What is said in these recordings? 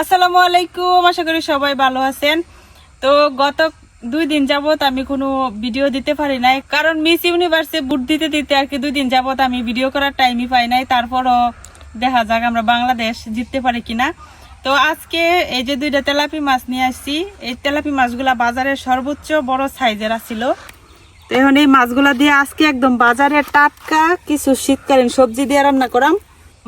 আসসালামু আলাইকুম, আশা করি সবাই ভালো আছেন। তো গত দুই দিন যাবত আমি কোনো ভিডিও দিতে পারি নাই, কারণ মিস ইউনিভার্সে বুট দিতে দিতে আর কি দুই দিন যাবত আমি ভিডিও করার টাইমই পাই নাই, তারপরও দেখা যাক আমরা বাংলাদেশ জিততে পারি কিনা। তো আজকে এই যে দুইটা তেলাপি মাছ নিয়ে আসছি, এই তেলাপি মাছগুলা বাজারের সর্বোচ্চ বড় সাইজের আছিল। তো এখন এই মাছগুলা দিয়ে আজকে একদম বাজারে টাটকা কিছু শীতকালীন সবজি দিয়ে রান্না করাম।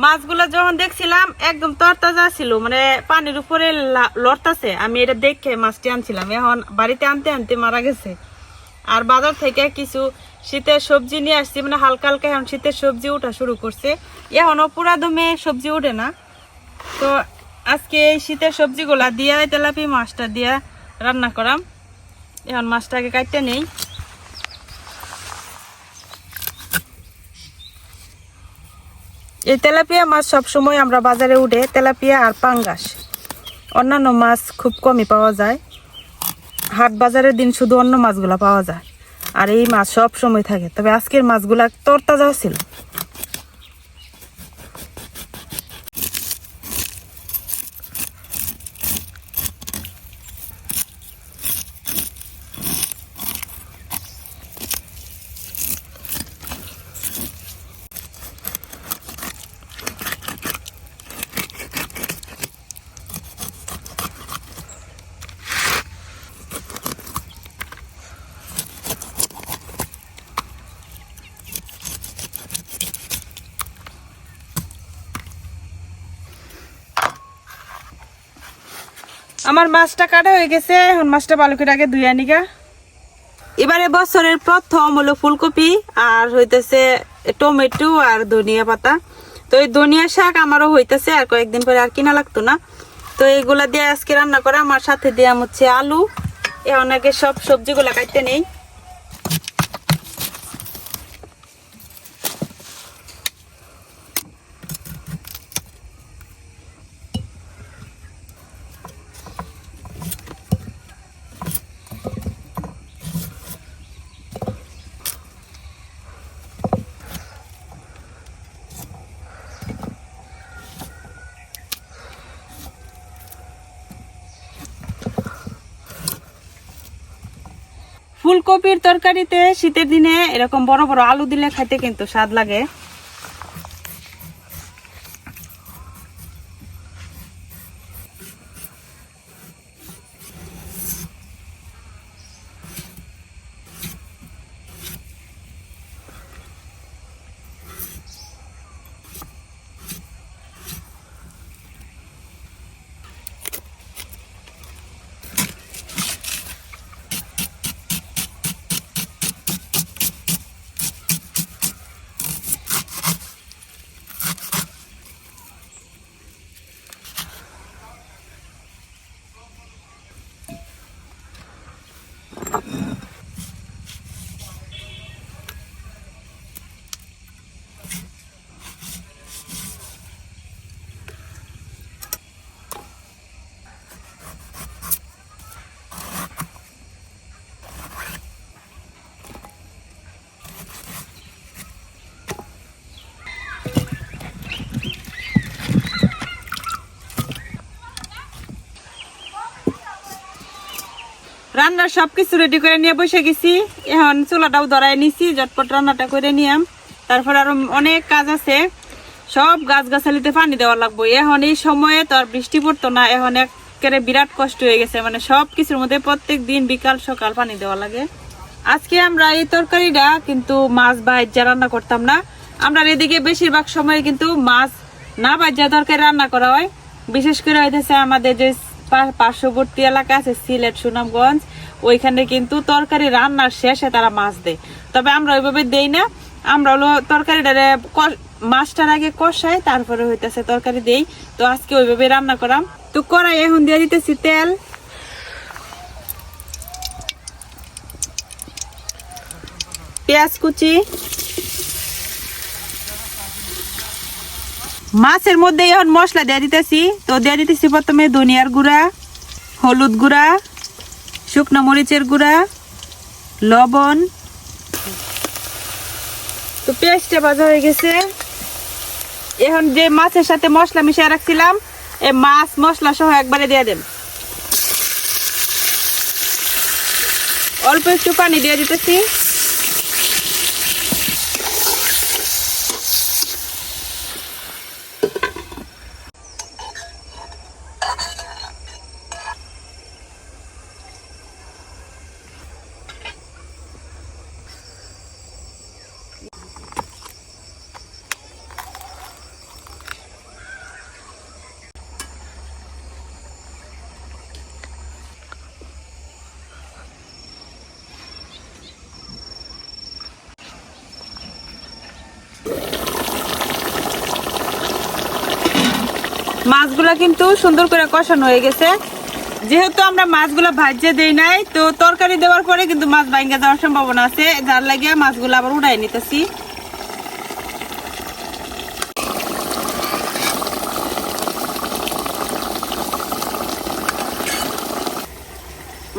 মাছগুলো যখন দেখছিলাম, একদম তরতাজা ছিল মানে পানির উপরে লড়তাছে। আমি এটা দেখে মাছটি আনছিলাম। এখন বাড়িতে আনতে আনতে মারা গেছে। আর বাজার থেকে কিছু শীতের সবজি নিয়ে আসছি মানে হালকা হালকা এখন শীতের সবজি ওঠা শুরু করছে। এখনও পুরা দমে সবজি ওঠে না। তো আজকে এই শীতের সবজিগুলা দিয়ে তেলাপি মাছটা দিয়ে রান্না করাম। এখন মাছটাকে কাটতে নেই। এই তেলাপিয়া মাছ সবসময় আমরা বাজারে উঠে তেলাপিয়া আর পাঙ্গাস। অন্যান্য মাছ খুব কমই পাওয়া যায়। হাট বাজারের দিন শুধু অন্য মাছগুলো পাওয়া যায়। আর এই মাছ সব সময় থাকে। তবে আজকের মাছগুলা তরতাজা ছিল। আমার মাছটা কাটা হয়ে গেছে, এখন মাছটা ভালো করে আগে ধুয়ে আনিকা এবারে বছরের প্রথম হলো ফুলকপি, আর হইতেছে টমেটো আর ধনিয়া পাতা। তো এই ধনিয়া শাক আমারও হইতেছে, আর কয়েকদিন পরে আর কিনা লাগতো না। তো এইগুলা দিয়ে আজকে রান্না করে, আমার সাথে দিয়ে হচ্ছে আলু। এ অনেকে সব সবজিগুলা কাটতে নেই। ফুলকপির তরকারিতে শীতের দিনে এরকম বড় বড় আলু দিলে খাইতে কিন্তু স্বাদ লাগে। রান্নার সব কিছু রেডি করে নিয়ে বসে গেছি। এখন চুলাটাও ধরাই নিছি, ঝটপট রান্নাটা করে নিয়াম। তারপর আরও অনেক কাজ আছে। সব গাছ গাছালিতে পানি দেওয়া লাগবে। এখন এই সময়ে তো আর বৃষ্টি পড়তো না, এখন একেবারে বিরাট কষ্ট হয়ে গেছে। মানে সব কিছুর মধ্যে প্রত্যেক দিন বিকাল, সকাল পানি দেওয়া লাগে। আজকে আমরা এই তরকারিটা কিন্তু মাছ ভাজ্যা রান্না করতাম না। আমরা এদিকে বেশিরভাগ সময় কিন্তু মাছ না ভাজ্যা তরকারি রান্না করা হয়। বিশেষ করে হইতেছে আমাদের যে পার্শ্ববর্তী এলাকা আছে সিলেট, সুনামগঞ্জ। ওইখানে কিন্তু তরকারি রান্নার শেষে তারা মাছ দেয়। তবে আমরা ওইভাবে দেই না। আমরা হলো তরকারিটারে ক- মাছটার আগে কষাই, তারপরে হইতেছে তরকারি দেই। তো আজকে ওইভাবে রান্না করাম। তো কড়াই এখন দিয়ে দিতেছি তেল। পেঁয়াজ কুচি। মাছের মধ্যে এখন মশলা দিয়ে দিতেছি। তো দিয়ে দিতেছি প্রথমে ধনিয়ার গুঁড়া, হলুদ গুঁড়া, শুকনো মরিচের গুঁড়া, লবণ। তো পেঁয়াজটা ভাজা হয়ে গেছে। এখন যে মাছের সাথে মশলা মিশিয়ে রাখছিলাম এই মাছ মশলা সহ একবারে দিয়ে দেন অল্প একটু পানি দিয়ে দিতেছি। মাছগুলা কিন্তু সুন্দর করে কষানো হয়ে গেছে। যেহেতু আমরা মাছগুলা ভাজে দেই নাই, তো তরকারি দেওয়ার পরে কিন্তু মাছ ভাঙ্গা যাওয়ার সম্ভাবনা আছে। যার লাগিয়ে মাছগুলো আবার উড়াই নিতেছি।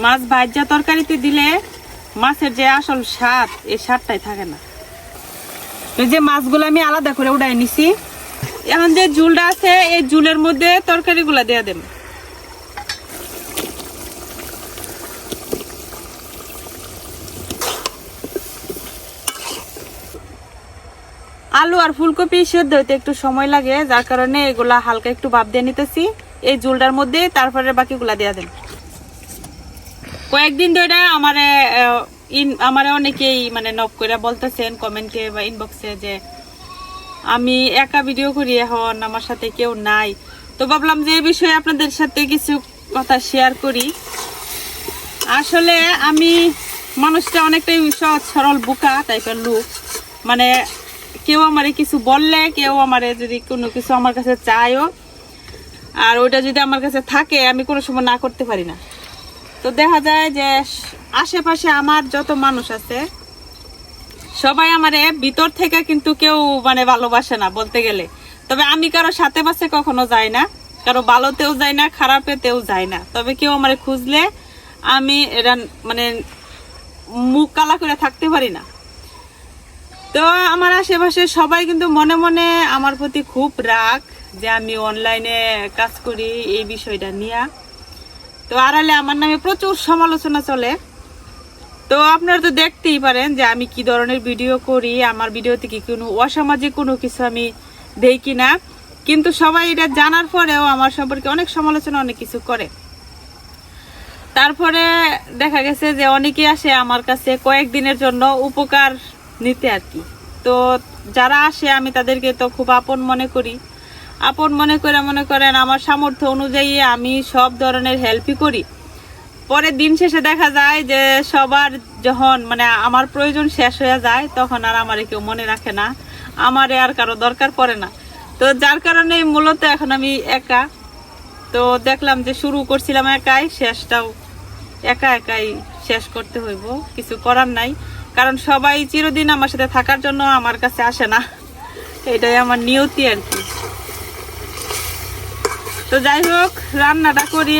মাছ ভাজা তরকারিতে দিলে মাছের যে আসল স্বাদ এই স্বাদটাই থাকে না। এই যে মাছগুলো আমি আলাদা করে উড়াই নিছি। এখন যে ঝুলটা আছে, এই ঝুলের মধ্যে তরকারিগুলা দিয়ে দেব। আলু আর ফুলকপি সেদ্ধ হইতে একটু সময় লাগে, যার কারণে এগুলা হালকা একটু ভাব দিয়ে নিতেছি। এই ঝুলটার মধ্যে তারপরে বাকিগুলা দিয়ে দেন কয়েকদিন ধরে আমারে আমারে অনেকেই মানে নক করে বলতেছেন কমেন্টে বা ইনবক্সে যে আমি একা ভিডিও করি এখন, আমার সাথে কেউ নাই। তো ভাবলাম যে এই বিষয়ে আপনাদের সাথে কিছু কথা শেয়ার করি। আসলে আমি মানুষটা অনেকটাই সহজ সরল বোকা টাইপের লোক। মানে কেউ আমারে কিছু বললে, কেউ আমারে যদি কোনো কিছু আমার কাছে চায়ও, আর ওইটা যদি আমার কাছে থাকে, আমি কোনো সময় না করতে পারি না। তো দেখা যায় যে আশেপাশে আমার যত মানুষ আছে সবাই আমারে ভিতর থেকে কিন্তু কেউ মানে ভালোবাসে না বলতে গেলে। তবে আমি কারও সাথে পাশে কখনো যাই না। কারও ভালোতেও যাই না, খারাপেতেও যাই না। তবে কেউ আমার খুঁজলে আমি এটা মানে মুখ কালা করে থাকতে পারি না। তো আমার আশেপাশে সবাই কিন্তু মনে মনে আমার প্রতি খুব রাগ যে আমি অনলাইনে কাজ করি এই বিষয়টা নিয়ে। তো আড়ালে আমার নামে প্রচুর সমালোচনা চলে। তো আপনারা তো দেখতেই পারেন যে আমি কি ধরনের ভিডিও করি, আমার ভিডিওতে কি কোনো অসামাজিক কোনো কিছু আমি দেই কি না কিন্তু সবাই এটা জানার পরেও আমার সম্পর্কে অনেক সমালোচনা, অনেক কিছু করে। তারপরে দেখা গেছে যে অনেকে আসে আমার কাছে কয়েকদিনের জন্য উপকার নিতে আর কি। তো যারা আসে, আমি তাদেরকে তো খুব আপন মনে করি। আপন মনে করে মনে করেন, আমার সামর্থ্য অনুযায়ী আমি সব ধরনের হেল্পই করি। পরে দিন শেষে দেখা যায় যে সবার যখন মানে আমার প্রয়োজন শেষ হয়ে যায়, তখন আর আমারে কেউ মনে রাখে না। আমারে আর কারও দরকার পড়ে না। তো যার কারণে মূলত এখন আমি একা। তো দেখলাম যে শুরু করছিলাম একাই, শেষটাও একা একাই শেষ করতে হইব। কিছু করার নাই। কারণ সবাই চিরদিন আমার সাথে থাকার জন্য আমার কাছে আসে না। এটাই আমার নিয়তি আর কি। তো যাই হোক, রান্নাটা করি।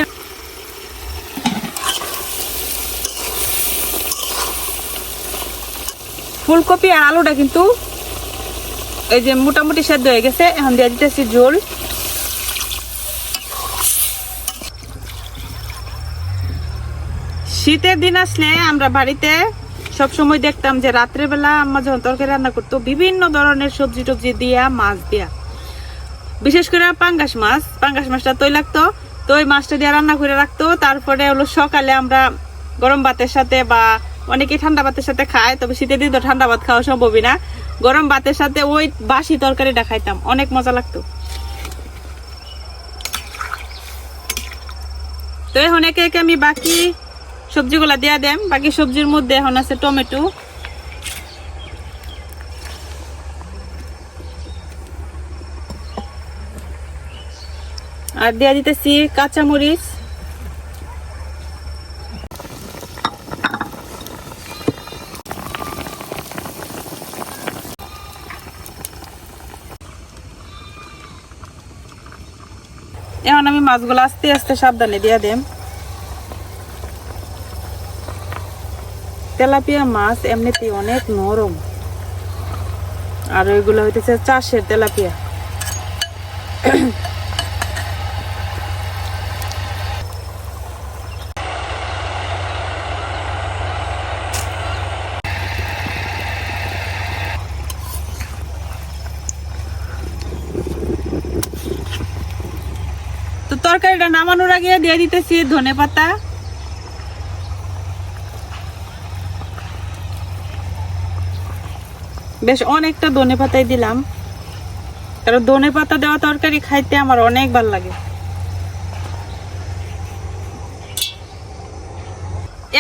ফুলকপি আর আলুটা কিন্তু এই যে মোটামুটি সেদ্ধ হয়ে গেছে। এখন দিয়ে দিতেছি ঝোল। শীতের দিন আসলে আমরা বাড়িতে সব সময় দেখতাম যে রাত্রেবেলা আম্মা যখন তরকারি রান্না করতো, বিভিন্ন ধরনের সবজি টবজি দিয়া, মাছ দিয়া। বিশেষ করে পাঙ্গাস মাছ। পাঙ্গাস মাছটা তৈলাক্ত তো ওই মাছটা দিয়ে রান্না করে রাখতো। তারপরে হলো সকালে আমরা গরম ভাতের সাথে বা অনেকে ঠান্ডা ভাতের সাথে খায়, তবে শীতের দিন তো ঠান্ডা ভাত খাওয়া সম্ভবই না। গরম ভাতের সাথে ওই বাসি তরকারিটা খাইতাম, অনেক মজা লাগতো। তো এখন একে একে আমি বাকি সবজিগুলা দিয়া দেম, বাকি সবজির মধ্যে এখন আছে টমেটো। আর দিয়া দিতেছি কাঁচামরিচ। আমি মাছগুলো আস্তে আস্তে সাবধানে দিয়া দেম। তেলাপিয়া মাছ এমনিতে অনেক নরম। আর ওইগুলো হইতেছে চাষের তেলাপিয়া। তরকারিটা নামানোর আগে দিয়ে দিতেছি ধনে পাতা। বেশ অনেকটা ধনে পাতাই দিলাম। কারণ ধনে পাতা দেওয়া তরকারি খাইতে আমার অনেক ভালো লাগে।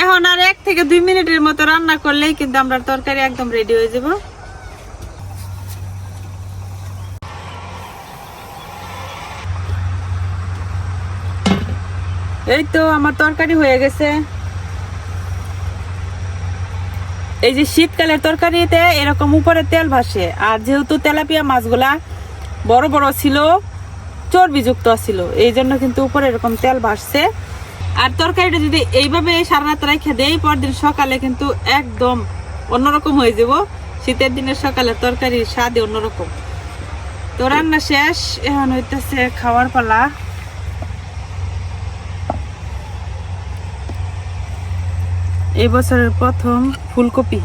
এখন আর এক থেকে দুই মিনিটের মতো রান্না করলেই কিন্তু আমরা তরকারি একদম রেডি হয়ে যাব। এই তো আমার তরকারি হয়ে গেছে। এই যে শীতকালের তরকারিতে এরকম উপরে তেল ভাসে, আর যেহেতু তেলাপিয়া মাছগুলা বড় বড় ছিল, চর্বিযুক্ত ছিল, এই জন্য কিন্তু উপরে এরকম তেল ভাসছে। আর তরকারিটা যদি এইভাবে সারা রাত রেখে দেই, পরদিন সকালে কিন্তু একদম অন্যরকম হয়ে যাব। শীতের দিনের সকালে তরকারির স্বাদই অন্যরকম। তো রান্না শেষ, এখন হইতেছে খাওয়ার পালা। এই বছরের প্রথম ফুলকপি।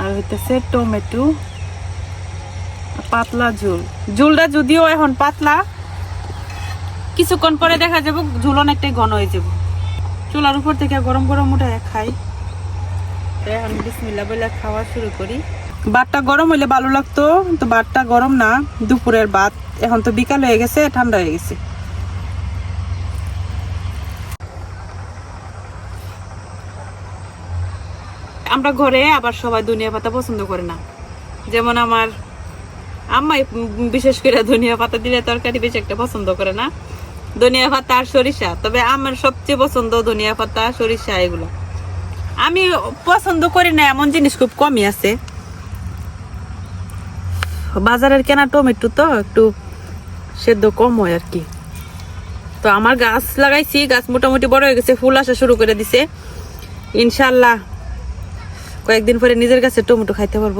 আর হইতেছে টমেটো, পাতলা ঝুল। ঝুলটা যদিও এখন পাতলা, কিছুক্ষণ পরে দেখা যাবে ঝুল অনেকটাই ঘন হয়ে যাব। চুলার উপর থেকে গরম গরম উঠায় খাই। এখন বিসমিল্লা বলে খাওয়া শুরু করি। ভাতটা গরম হইলে ভালো লাগতো তো ভাতটা গরম না। দুপুরের ভাত এখন তো বিকাল হয়ে গেছে, ঠান্ডা হয়ে গেছে। আমরা ঘরে আবার সবাই ধনিয়া পাতা পছন্দ করে না। যেমন আমার আম্মাই বিশেষ করে ধনিয়া পাতা দিলে তরকারি বেশি একটা পছন্দ করে না। ধনিয়া পাতা আর সরিষা, তবে আমার সবচেয়ে পছন্দ ধনিয়া পাতা, সরিষা এগুলো। আমি পছন্দ করি না, এমন জিনিস খুব কমই আছে। বাজারের কেনা টমেটো তো একটু সেদ্ধ কম হয় আর কি। তো আমার গাছ লাগাইছি, গাছ মোটামুটি বড় হয়ে গেছে, ফুল আসা শুরু করে দিছে। ইনশাল্লাহ কয়েকদিন পরে নিজের কাছে টমেটো খাইতে পারব।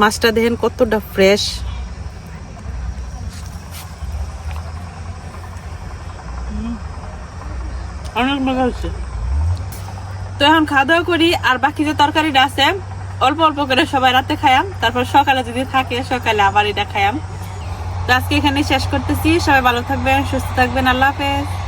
মাছটা দেখেন কতটা ফ্রেশ অনেক মজা হচ্ছে তো এখন খাওয়া দাওয়া করি আর বাকি যে তরকারিটা আছে অল্প অল্প করে সবাই রাতে খায়াম তারপর সকালে যদি থাকে সকালে আবার এটা খায়াম তো আজকে এখানে শেষ করতেছি। সবাই ভালো থাকবেন সুস্থ থাকবেন। আল্লাহ হাফেজ।